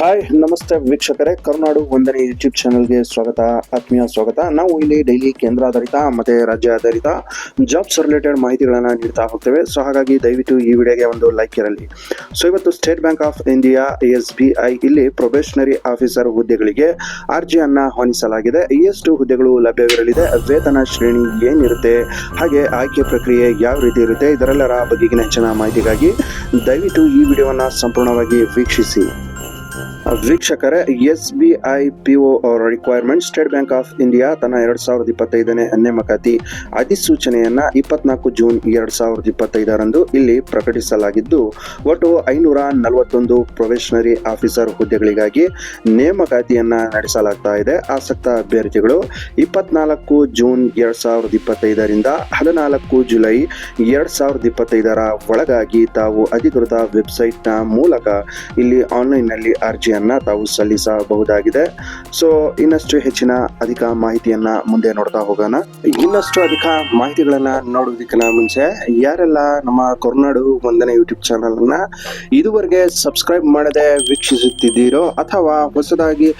Hi ನಮಸ್ತೆ ವೀಕ್ಷಕರೇ. ಕರುನಾಡು ಒಂದನೇ ಯೂಟ್ಯೂಬ್ ಚಾನಲ್ಗೆ ಸ್ವಾಗತ, ಆತ್ಮೀಯ ಸ್ವಾಗತ. ನಾವು ಇಲ್ಲಿ ಡೈಲಿ ಕೇಂದ್ರ ಆಧಾರಿತ ಮತ್ತೆ ರಾಜ್ಯ ಆಧಾರಿತ ಜಾಬ್ಸ್ ರಿಲೇಟೆಡ್ ಮಾಹಿತಿಗಳನ್ನು ನೀಡ್ತಾ ಹೋಗ್ತೇವೆ. ಸೊ ಹಾಗಾಗಿ ದಯವಿಟ್ಟು ಈ ವಿಡಿಯೋಗೆ ಒಂದು ಲೈಕ್ ಇರಲಿ. ಸೊ ಇವತ್ತು State Bank of India S B I ಇಲ್ಲಿ ಪ್ರೊಬೇಷನರಿ ಆಫೀಸರ್ ಹುದ್ದೆಗಳಿಗೆ ಅರ್ಜಿಯನ್ನ ಆಹ್ವಾನಿಸಲಾಗಿದೆ ಎಷ್ಟು ಹುದ್ದೆಗಳು ಲಭ್ಯವಿರಲಿದೆ. ವೇತನ ಶ್ರೇಣಿ ಏನಿರುತ್ತೆ, ಹಾಗೆ ಆಯ್ಕೆ ಪ್ರಕ್ರಿಯೆ ಯಾವ ರೀತಿ ಇರುತ್ತೆ, ಇದರೆಲ್ಲರ ಬಗೆಗಿನ ಹೆಚ್ಚಿನ ಮಾಹಿತಿಗಾಗಿ ದಯವಿಟ್ಟು ಈ ವಿಡಿಯೋವನ್ನು ಸಂಪೂರ್ಣವಾಗಿ ವೀಕ್ಷಿಸಿ. Awesome. ವೀಕ್ಷಕರೇ S B I P O requirement State Bank of India ತನ್ನ ಎರಡ್ ಸಾವಿರದ ಇಪ್ಪತ್ತೈದನೇ ನೇಮಕಾತಿ ಅಧಿಸೂಚನೆಯನ್ನ ಇಪ್ಪತ್ನಾಲ್ಕು ಜೂನ್ ಎರಡ್ ಸಾವಿರದ ಇಪ್ಪತ್ತೈದರಂದು ಇಲ್ಲಿ ಪ್ರಕಟಿಸಲಾಗಿದ್ದು, ಒಟ್ಟು ಐನೂರ ನಲವತ್ತೊಂದು ಪ್ರೊಬೇಷನರಿ ಆಫೀಸರ್ ಹುದ್ದೆಗಳಿಗಾಗಿ ನೇಮಕಾತಿಯನ್ನ ನಡೆಸಲಾಗ್ತಾ ಇದೆ. ಆಸಕ್ತ ಅಭ್ಯರ್ಥಿಗಳು, ಇಪ್ಪತ್ನಾಲ್ಕು ಜೂನ್ ಎರಡ್ ಸಾವಿರದ ಇಪ್ಪತ್ತೈದರಿಂದ ಹದಿನಾಲ್ಕು ಜುಲೈ ಎರಡ್ ಸಾವಿರದ ಇಪ್ಪತ್ತೈದರ ಒಳಗಾಗಿ ತಾವು ಅಧಿಕೃತ ವೆಬ್ಸೈಟ್ನ ಮೂಲಕ ಇಲ್ಲಿ ಆನ್ಲೈನ್ನಲ್ಲಿ ಅರ್ಜಿಯನ್ನ ತಾವು ಸಲ್ಲಿಸಬಹುದಾಗಿದೆ. ಸೊ ಇನ್ನಷ್ಟು ಹೆಚ್ಚಿನ ಅಧಿಕ ಮಾಹಿತಿಯನ್ನ ಮುಂದೆ ನೋಡ್ತಾ ಹೋಗೋಣ. ಇನ್ನಷ್ಟು ಅಧಿಕ ಮಾಹಿತಿಗಳನ್ನ ನೋಡೋದಕ್ಕಿಂತ ಮುಂಚೆ, ಯಾರೆಲ್ಲ ನಮ್ಮ ಕೊರ್ನಾಡು ಒಂದನೇ ಯೂಟ್ಯೂಬ್ ಚಾನಲ್ ಅನ್ನ ಇದುವರೆಗೆ ಸಬ್ಸ್ಕ್ರೈಬ್ ಮಾಡದೆ ವೀಕ್ಷಿಸುತ್ತಿದ್ದೀರೋ ಅಥವಾ ಹೊಸದಾಗಿ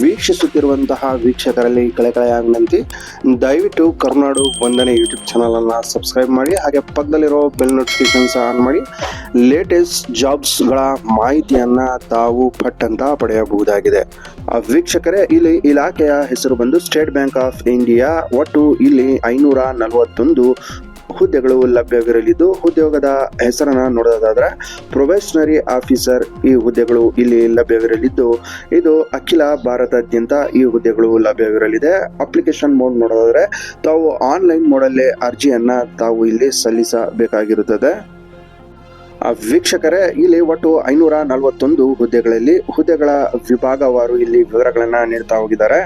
ವೀಕ್ಷಿಸುತ್ತಿರುವಂತಹ ವೀಕ್ಷಕರಲ್ಲಿ ಕಳೆ ವಿನಂತಿ, ದಯವಿಟ್ಟು ಕರ್ನಾಡು ಒಂದನೇ ಯೂಟ್ಯೂಬ್ ಚಾನಲ್ ಅನ್ನ ಸಬ್ಸ್ಕ್ರೈಬ್ ಮಾಡಿ, ಹಾಗೆ ಪಕ್ಕದಲ್ಲಿರೋ ಬೆಲ್ ನೋಟಿಫಿಕೇಶನ್ಸ್ ಆನ್ ಮಾಡಿ ಲೇಟೆಸ್ಟ್ ಜಾಬ್ಸ್ಗಳ ಮಾಹಿತಿಯನ್ನ ತಾವು ಪಟ್ ಅಂತ ಪಡೆಯಬಹುದಾಗಿದೆ. ಆ ವೀಕ್ಷಕರೇ, ಇಲ್ಲಿ ಇಲಾಖೆಯ ಹೆಸರು ಬಂದು ಸ್ಟೇಟ್ ಬ್ಯಾಂಕ್ ಆಫ್ ಇಂಡಿಯಾ ಒಟ್ಟು ಇಲ್ಲಿ ಐನೂರ ನಲವತ್ತೊಂದು ಹುದ್ದೆಗಳು ಲಭ್ಯವಿರಲಿದ್ದು, ಉದ್ಯೋಗದ ಹೆಸರನ್ನ ನೋಡೋದಾದ್ರೆ ಪ್ರೊಬೇಷನರಿ ಆಫೀಸರ್ ಈ ಹುದ್ದೆಗಳು ಇಲ್ಲಿ ಲಭ್ಯವಿರಲಿದ್ದು, ಇದು ಅಖಿಲ ಭಾರತಾದ್ಯಂತ ಈ ಹುದ್ದೆಗಳು ಲಭ್ಯವಿರಲಿದೆ. ಅಪ್ಲಿಕೇಶನ್ ಮೋಡ್ ನೋಡೋದಾದ್ರೆ ತಾವು ಆನ್ಲೈನ್ ಮೋಡಲ್ಲೇ ಅರ್ಜಿಯನ್ನು ತಾವು ಇಲ್ಲಿ ಸಲ್ಲಿಸಬೇಕಾಗಿರುತ್ತದೆ. ವೀಕ್ಷಕರೇ, ಇಲ್ಲಿ ಒಟ್ಟು ಐನೂರ ನಲವತ್ತೊಂದು ಹುದ್ದೆಗಳಲ್ಲಿ ಹುದ್ದೆಗಳ ವಿಭಾಗವಾರು ಇಲ್ಲಿ ವಿವರಗಳನ್ನ ನೀಡ್ತಾ ಹೋಗಿದ್ದಾರೆ.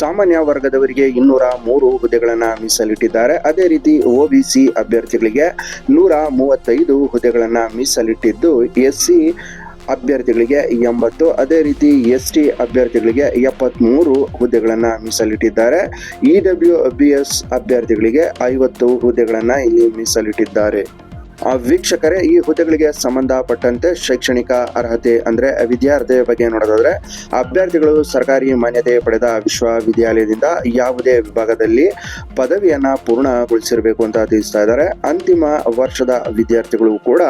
ಸಾಮಾನ್ಯ ವರ್ಗದವರಿಗೆ ಇನ್ನೂರ ಮೂರು ಹುದ್ದೆಗಳನ್ನ ಮೀಸಲಿಟ್ಟಿದ್ದಾರೆ. ಅದೇ ರೀತಿ ಒ ಅಭ್ಯರ್ಥಿಗಳಿಗೆ ನೂರ ಮೂವತ್ತೈದು ಹುದ್ದೆಗಳನ್ನ ಮೀಸಲಿಟ್ಟಿದ್ದು ಎಸ್ ಸಿ ಅಭ್ಯರ್ಥಿಗಳಿಗೆ ಎಂಬತ್ತು, ಅದೇ ರೀತಿ ಎಸ್ ಟಿ ಅಭ್ಯರ್ಥಿಗಳಿಗೆ ಎಪ್ಪತ್ತ್ಮೂರು ಹುದ್ದೆಗಳನ್ನು ಮೀಸಲಿಟ್ಟಿದ್ದಾರೆ. ಇ ಡಬ್ಲ್ಯೂ ಬಿ ಎಸ್ ಅಭ್ಯರ್ಥಿಗಳಿಗೆ ಐವತ್ತು ಹುದ್ದೆಗಳನ್ನು ಇಲ್ಲಿ ಮೀಸಲಿಟ್ಟಿದ್ದಾರೆ. ವೀಕ್ಷಕರೇ, ಈ ಹುದ್ದೆಗಳಿಗೆ ಸಂಬಂಧಪಟ್ಟಂತೆ ಶೈಕ್ಷಣಿಕ ಅರ್ಹತೆ ಅಂದ್ರೆ ವಿದ್ಯಾರ್ಥಿ ಬಗ್ಗೆ ನೋಡೋದಾದ್ರೆ, ಅಭ್ಯರ್ಥಿಗಳು ಸರ್ಕಾರಿ ಮಾನ್ಯತೆ ಪಡೆದ ವಿಶ್ವವಿದ್ಯಾಲಯದಿಂದ ಯಾವುದೇ ವಿಭಾಗದಲ್ಲಿ ಪದವಿಯನ್ನ ಪೂರ್ಣಗೊಳಿಸಿರಬೇಕು ಅಂತ ತಿಳಿಸ್ತಾ ಇದ್ದಾರೆ. ಅಂತಿಮ ವರ್ಷದ ವಿದ್ಯಾರ್ಥಿಗಳು ಕೂಡ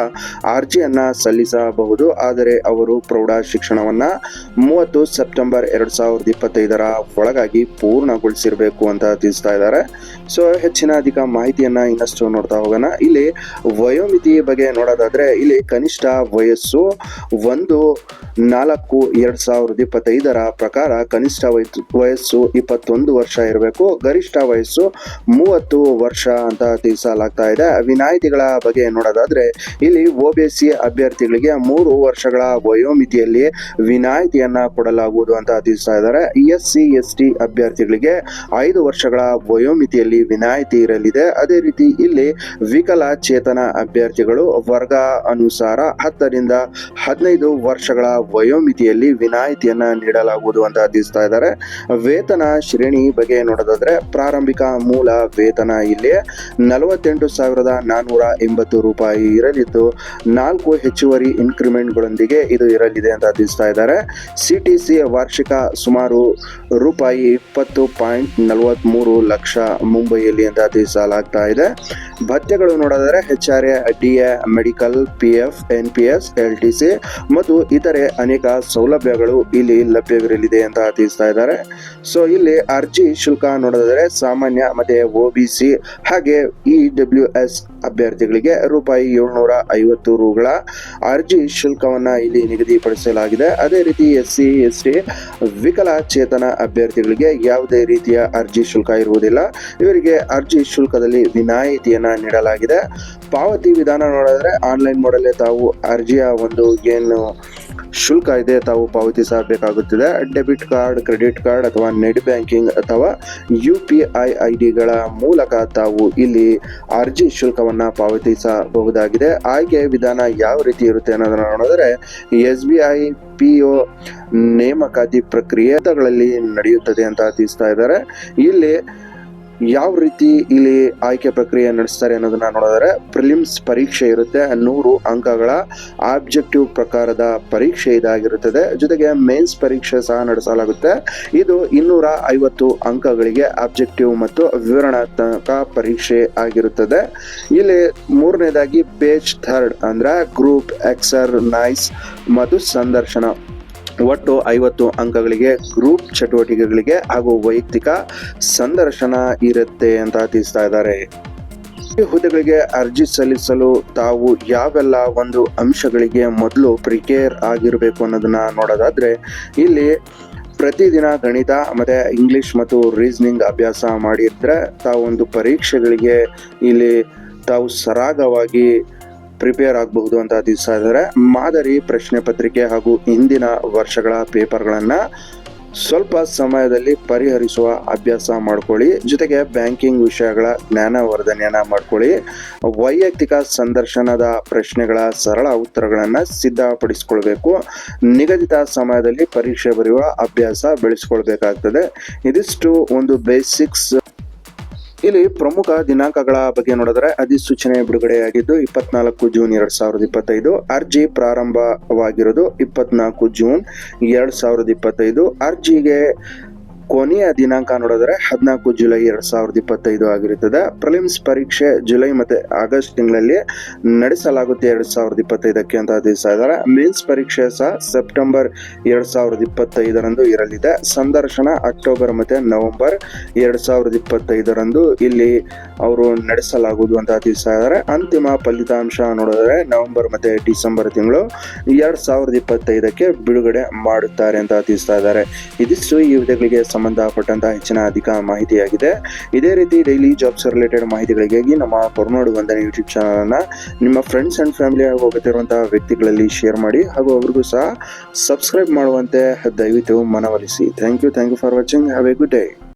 ಅರ್ಜಿಯನ್ನ ಸಲ್ಲಿಸಬಹುದು. ಆದರೆ ಅವರು ಪ್ರೌಢ ಶಿಕ್ಷಣವನ್ನ ಮೂವತ್ತು ಸೆಪ್ಟೆಂಬರ್ ಎರಡ್ ಸಾವಿರದ ಇಪ್ಪತ್ತೈದರ ಒಳಗಾಗಿ ಪೂರ್ಣಗೊಳಿಸಿರಬೇಕು ಅಂತ ತಿಳಿಸ್ತಾ ಇದ್ದಾರೆ. ಸೊ, ಹೆಚ್ಚಿನ ಅಧಿಕ ಮಾಹಿತಿಯನ್ನ ಇನ್ನಷ್ಟು ನೋಡ್ತಾ ಹೋಗೋಣ. ಇಲ್ಲಿ ವಯೋಮಿತಿ ಬಗ್ಗೆ ನೋಡೋದಾದ್ರೆ ಇಲ್ಲಿ ಕನಿಷ್ಠ ವಯಸ್ಸು ಒಂದು ನಾಲ್ಕು ಎರಡ್ ಸಾವಿರದ ಇಪ್ಪತ್ತೈದರ ಪ್ರಕಾರ ಕನಿಷ್ಠ ವಯಸ್ಸು ಇಪ್ಪತ್ತೊಂದು ವರ್ಷ ಇರಬೇಕು, ಗರಿಷ್ಠ ವಯಸ್ಸು ಮೂವತ್ತು ವರ್ಷ ಅಂತ ತಿಳಿಸಲಾಗ್ತಾ ಇದೆ. ವಿನಾಯಿತಿಗಳ ಬಗ್ಗೆ ನೋಡೋದಾದ್ರೆ ಇಲ್ಲಿ ಒ ಅಭ್ಯರ್ಥಿಗಳಿಗೆ ಮೂರು ವರ್ಷಗಳ ವಯೋಮಿತಿಯಲ್ಲಿ ವಿನಾಯಿತಿಯನ್ನ ಕೊಡಲಾಗುವುದು ಅಂತ ತಿಳಿಸ್ತಾ ಇದ್ದಾರೆ. ಎಸ್ ಸಿ, ಎಸ್ ಟಿ ಅಭ್ಯರ್ಥಿಗಳಿಗೆ ಐದು ವರ್ಷಗಳ ವಯೋಮಿತಿಯಲ್ಲಿ ವಿನಾಯಿತಿ ಇರಲಿದೆ. ಅದೇ ರೀತಿ ಇಲ್ಲಿ ವಿಕಲಚೇತನ ಅಭ್ಯರ್ಥಿಗಳು ವರ್ಗ ಅನುಸಾರ ಹತ್ತರಿಂದ ಹದಿನೈದು ವರ್ಷಗಳ ವಯೋಮಿತಿಯಲ್ಲಿ ವಿನಾಯಿತಿಯನ್ನ ನೀಡಲಾಗುವುದು ಅಂತ ತಿಳಿಸ್ತಾ ಇದ್ದಾರೆ. ವೇತನ ಶ್ರೇಣಿ ಬಗ್ಗೆ ನೋಡೋದಾದ್ರೆ ಪ್ರಾರಂಭಿಕ ಮೂಲ ವೇತನ ಇಲ್ಲಿ ನಲವತ್ತೆಂಟು ಸಾವಿರದ ನಾನ್ನೂರ ಎಂಬತ್ತು ರೂಪಾಯಿ ಇರಲಿದ್ದು, ನಾಲ್ಕು ಹೆಚ್ಚುವರಿ ಇನ್ಕ್ರಿಮೆಂಟ್ಗಳೊಂದಿಗೆ ಇದು ಇರಲಿದೆ ಅಂತ ತಿಳಿಸ್ತಾ ಇದ್ದಾರೆ. ಸಿ ಟಿ ಸಿ ವಾರ್ಷಿಕ ಸುಮಾರು ರೂಪಾಯಿ ಇಪ್ಪತ್ತು ಪಾಯಿಂಟ್ ನಲವತ್ಮೂರು ಲಕ್ಷ ಮುಂಬೈಯಲ್ಲಿ ಅಂತ ತಿಳಿಸಲಾಗ್ತಾ ಇದೆ. ಭತ್ಯೆಗಳು ನೋಡೋದಾದ್ರೆ H D A medical PF, NPS N P S L T C ಮತ್ತು ಇತರೆ ಅನೇಕ ಸೌಲಭ್ಯಗಳು ಇಲ್ಲಿ ಲಭ್ಯವಿರಲಿದೆ ಅಂತ ತಿಳಿಸ್ತಾ ಇದ್ದಾರೆ. ಸೊ ಇಲ್ಲಿ ಅರ್ಜಿ ಶುಲ್ಕ ನೋಡೋದಾದ್ರೆ ಸಾಮಾನ್ಯ ಮತ್ತೆ ಒ ಹಾಗೆ ಇ ಡಬ್ಲ್ಯೂ ಎಸ್ ಅಭ್ಯರ್ಥಿಗಳಿಗೆ ರೂಪಾಯಿ ಏಳ್ನೂರ ಐವತ್ತು ರೂಗಳ ಅರ್ಜಿ ಶುಲ್ಕವನ್ನು ಇಲ್ಲಿ ನಿಗದಿಪಡಿಸಲಾಗಿದೆ. ಅದೇ ರೀತಿ ಎಸ್ ಸಿ ಎಸ್ ಟಿ ವಿಕಲಚೇತನ ಅಭ್ಯರ್ಥಿಗಳಿಗೆ ಯಾವುದೇ ರೀತಿಯ ಅರ್ಜಿ ಶುಲ್ಕ ಇರುವುದಿಲ್ಲ. ಇವರಿಗೆ ಅರ್ಜಿ ಶುಲ್ಕದಲ್ಲಿ ವಿನಾಯಿತಿಯನ್ನು ನೀಡಲಾಗಿದೆ. ಪಾವತಿ ವಿಧಾನ ನೋಡಿದ್ರೆ ಆನ್ಲೈನ್ ಮಾಡಲೇ ತಾವು ಅರ್ಜಿಯ ಒಂದು ಏನು ಶುಲ್ಕ ಇದೆ, ತಾವು ಪಾವತಿಸಬೇಕಾಗುತ್ತದೆ ಡೆಬಿಟ್ ಕಾರ್ಡ್ ಕ್ರೆಡಿಟ್ ಕಾರ್ಡ್ ಅಥವಾ ನೆಟ್ ಬ್ಯಾಂಕಿಂಗ್ ಅಥವಾ ಯು ಪಿ ಐ ಐ ಡಿಗಳ ಮೂಲಕ ತಾವು ಇಲ್ಲಿ ಅರ್ಜಿ ಶುಲ್ಕವನ್ನು ಪಾವತಿಸಬಹುದಾಗಿದೆ. ಆಯ್ಕೆ ವಿಧಾನ ಯಾವ ರೀತಿ ಇರುತ್ತೆ ಅನ್ನೋದನ್ನು ನೋಡಿದ್ರೆ S B I P O ನೇಮಕಾತಿ ಪ್ರಕ್ರಿಯೆಗಳಲ್ಲಿ ನಡೆಯುತ್ತದೆ ಅಂತ ತಿಳಿಸ್ತಾ ಇದ್ದಾರೆ. ಇಲ್ಲಿ ಯಾವ ರೀತಿ ಇಲ್ಲಿ ಆಯ್ಕೆ ಪ್ರಕ್ರಿಯೆ ನಡೆಸ್ತಾರೆ ಅನ್ನೋದನ್ನ ನೋಡಿದ್ರೆ ಪ್ರಿಲಿಮ್ಸ್ ಪರೀಕ್ಷೆ ಇರುತ್ತೆ, ನೂರು ಅಂಕಗಳ ಆಬ್ಜೆಕ್ಟಿವ್ ಪ್ರಕಾರದ ಪರೀಕ್ಷೆ ಇದಾಗಿರುತ್ತದೆ. ಜೊತೆಗೆ ಮೇನ್ಸ್ ಪರೀಕ್ಷೆ ಸಹ ನಡೆಸಲಾಗುತ್ತೆ. ಇದು ಇನ್ನೂರ ಐವತ್ತು ಅಂಕಗಳಿಗೆ ಆಬ್ಜೆಕ್ಟಿವ್ ಮತ್ತು ವಿವರಣಾತ್ಮಕ ಪರೀಕ್ಷೆ ಆಗಿರುತ್ತದೆ. ಇಲ್ಲಿ ಮೂರನೇದಾಗಿ ಪೇಜ್ ಥರ್ಡ್ ಅಂದ್ರೆ ಗ್ರೂಪ್ ಎಕ್ಸರ್ ನೈಸ್ ಮತ್ತು ಸಂದರ್ಶನ ಒಟ್ಟು ಐವತ್ತು ಅಂಕಗಳಿಗೆ, ಗ್ರೂಪ್ ಚಟುವಟಿಕೆಗಳಿಗೆ ಹಾಗೂ ವೈಯಕ್ತಿಕ ಸಂದರ್ಶನ ಇರುತ್ತೆ ಅಂತ ತಿಳಿಸ್ತಾ ಇದ್ದಾರೆ. ಈ ಹುದ್ದೆಗಳಿಗೆ ಅರ್ಜಿ ಸಲ್ಲಿಸಲು ತಾವು ಯಾವೆಲ್ಲ ಒಂದು ಅಂಶಗಳಿಗೆ ಮೊದಲು ಪ್ರಿಪೇರ್ ಆಗಿರಬೇಕು ಅನ್ನೋದನ್ನ ನೋಡೋದಾದ್ರೆ, ಇಲ್ಲಿ ಪ್ರತಿದಿನ ಗಣಿತ, ಮತ್ತೆ ಇಂಗ್ಲಿಷ್ ಮತ್ತು ರೀಸನಿಂಗ್ ಅಭ್ಯಾಸ ಮಾಡಿದ್ರೆ ತಾವು ಒಂದು ಪರೀಕ್ಷೆಗಳಿಗೆ ಇಲ್ಲಿ ತಾವು ಸರಾಗವಾಗಿ ಪ್ರಿಪೇರ್ ಆಗಬಹುದು ಅಂತ ತಿಳಿಸ್ತಾ ಇದ್ದಾರೆ ಮಾದರಿ ಪ್ರಶ್ನೆ ಪತ್ರಿಕೆ ಹಾಗೂ ಇಂದಿನ ವರ್ಷಗಳ ಪೇಪರ್ಗಳನ್ನು ಸ್ವಲ್ಪ ಸಮಯದಲ್ಲಿ ಪರಿಹರಿಸುವ ಅಭ್ಯಾಸ ಮಾಡ್ಕೊಳ್ಳಿ. ಜೊತೆಗೆ ಬ್ಯಾಂಕಿಂಗ್ ವಿಷಯಗಳ ಜ್ಞಾನವರ್ಧನೆಯನ್ನ ಮಾಡ್ಕೊಳ್ಳಿ. ವೈಯಕ್ತಿಕ ಸಂದರ್ಶನದ ಪ್ರಶ್ನೆಗಳ ಸರಳ ಉತ್ತರಗಳನ್ನು ಸಿದ್ಧಪಡಿಸಿಕೊಳ್ಬೇಕು. ನಿಗದಿತ ಸಮಯದಲ್ಲಿ ಪರೀಕ್ಷೆ ಬರೆಯುವ ಅಭ್ಯಾಸ ಬೆಳೆಸ್ಕೊಳ್ಬೇಕಾಗ್ತದೆ. ಇದಿಷ್ಟು ಒಂದು ಬೇಸಿಕ್ಸ್ ಇಲ್ಲಿ ಪ್ರಮುಖ ದಿನಾಂಕಗಳ ಬಗ್ಗೆ ನೋಡಿದ್ರೆ ಅಧಿಸೂಚನೆ ಬಿಡುಗಡೆಯಾಗಿದ್ದು ಇಪ್ಪತ್ನಾಲ್ಕು ಜೂನ್ ಎರಡ್ ಸಾವಿರದ ಇಪ್ಪತ್ತೈದು. ಅರ್ಜಿ ಪ್ರಾರಂಭವಾಗಿರೋದು ಇಪ್ಪತ್ನಾಲ್ಕು ಜೂನ್ ಎರಡ್ ಸಾವಿರದ ಇಪ್ಪತ್ತೈದು. ಅರ್ಜಿಗೆ ಕೊನೆಯ ದಿನಾಂಕ ನೋಡಿದ್ರೆ ಹದಿನಾಲ್ಕು ಜುಲೈ ಎರಡ್ ಸಾವಿರದ ಇಪ್ಪತ್ತೈದು ಆಗಿರುತ್ತದೆ. ಪ್ರಿಲಿಮ್ಸ್ ಪರೀಕ್ಷೆ ಜುಲೈ ಮತ್ತೆ ಆಗಸ್ಟ್ ತಿಂಗಳಲ್ಲಿ ನಡೆಸಲಾಗುತ್ತೆ ಎರಡ್ ಸಾವಿರದ ಇಪ್ಪತ್ತೈದಕ್ಕೆ ಅಂತ ತಿಳಿಸ್ತಾ ಇದ್ದಾರೆ ಮೇನ್ಸ್ ಪರೀಕ್ಷೆ ಸಹ ಸೆಪ್ಟೆಂಬರ್ ಎರಡ್ ಸಾವಿರದ ಇಪ್ಪತ್ತೈದರಂದು ಇರಲಿದೆ. ಸಂದರ್ಶನ ಅಕ್ಟೋಬರ್ ಮತ್ತೆ ನವೆಂಬರ್ ಎರಡ್ ಸಾವಿರದ ಇಪ್ಪತ್ತೈದರಂದು ಇಲ್ಲಿ ಅವರು ನಡೆಸಲಾಗುವುದು ಅಂತ ತಿಳಿಸ್ತಾ ಇದ್ದಾರೆ ಅಂತಿಮ ಫಲಿತಾಂಶ ನೋಡಿದ್ರೆ ನವೆಂಬರ್ ಮತ್ತೆ ಡಿಸೆಂಬರ್ ತಿಂಗಳು ಎರಡ್ ಸಾವಿರದ ಇಪ್ಪತ್ತೈದಕ್ಕೆ ಬಿಡುಗಡೆ ಮಾಡುತ್ತಾರೆ ಅಂತ ತಿಳಿಸ್ತಾ ಇದ್ದಾರೆ ಇದಿಷ್ಟು ಈ ಹುದ್ದೆಗಳಿಗೆ ಸಂಬಂಧಪಟ್ಟಂತಹ ಹೆಚ್ಚಿನ ಅಧಿಕ ಮಾಹಿತಿಯಾಗಿದೆ. ಇದೇ ರೀತಿ ಡೈಲಿ ಜಾಬ್ಸ್ ರಿಲೇಟೆಡ್ ಮಾಹಿತಿಗಳಿಗಾಗಿ ನಮ್ಮ ಕೊರನಾಡು ವಂದನೆ ಯೂಟ್ಯೂಬ್ ಚಾನಲ್ನ ನಿಮ್ಮ ಫ್ರೆಂಡ್ಸ್ ಅಂಡ್ ಫ್ಯಾಮಿಲಿ ಹಾಗೂ ಹೋಗುತ್ತಿರುವಂತಹ ವ್ಯಕ್ತಿಗಳಲ್ಲಿ ಶೇರ್ ಮಾಡಿ ಹಾಗೂ ಅವರಿಗೂ ಸಹ ಸಬ್ಸ್ಕ್ರೈಬ್ ಮಾಡುವಂತೆ ದಯವಿಟ್ಟು ಮನವೊಲಿಸಿ. Thank you thank you for watching have a good day